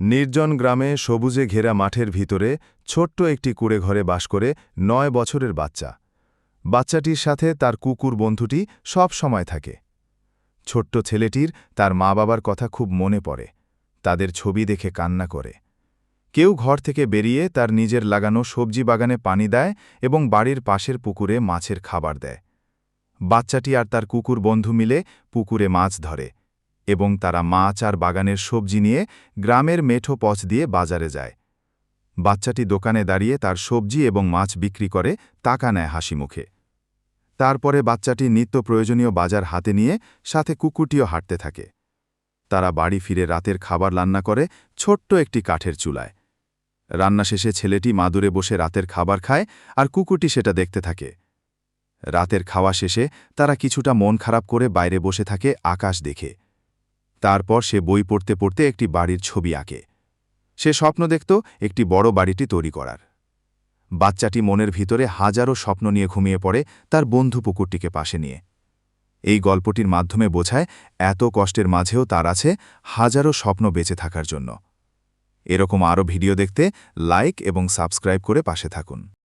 নির্জন গ্রামে সবুজে ঘেরা মাঠের ভিতরে ছোট্ট একটি কুড়ে ঘরে বাস করে নয় বছরের বাচ্চা। বাচ্চাটির সাথে তার কুকুর বন্ধুটি সব সময় থাকে। ছোট্ট ছেলেটির তার মা বাবার কথা খুব মনে পড়ে। তাদের ছবি দেখে কান্না করে। কেউ ঘর থেকে বেরিয়ে তার নিজের লাগানো সবজি বাগানে পানি দেয় এবং বাড়ির পাশের পুকুরে মাছের খাবার দেয়। বাচ্চাটি আর তার কুকুর বন্ধু মিলে পুকুরে মাছ ধরে। এবং তারা মাছ আর বাগানের সবজি নিয়ে গ্রামের মেঠো পথ দিয়ে বাজারে যায়। বাচ্চাটি দোকানে দাঁড়িয়ে তার সবজি এবং মাছ বিক্রি করে, টাকা নেয় হাসি মুখে তারপরে বাচ্চাটি নিত্য প্রয়োজনীয় বাজার হাতে নিয়ে সাথে কুকুরটিও হাঁটতে থাকে। তারা বাড়ি ফিরে রাতের খাবার রান্না করে ছোট্ট একটি কাঠের চুলায়। রান্না শেষে ছেলেটি মাদুরে বসে রাতের খাবার খায় আর কুকুরটি সেটা দেখতে থাকে। রাতের খাওয়া শেষে তারা কিছুটা মন খারাপ করে বাইরে বসে থাকে আকাশ দেখে। তারপর সে বই পড়তে পড়তে একটি বাড়ির ছবি আঁকে। সে স্বপ্ন দেখত একটি বড় বাড়িটি তৈরি করার। বাচ্চাটি মনের ভিতরে হাজারো স্বপ্ন নিয়ে ঘুমিয়ে পড়ে তার বন্ধু পুকুরটিকে পাশে নিয়ে। এই গল্পটির মাধ্যমে বোঝায় এত কষ্টের মাঝেও তার আছে হাজারো স্বপ্ন বেঁচে থাকার জন্য। এরকম আরও ভিডিও দেখতে লাইক এবং সাবস্ক্রাইব করে পাশে থাকুন।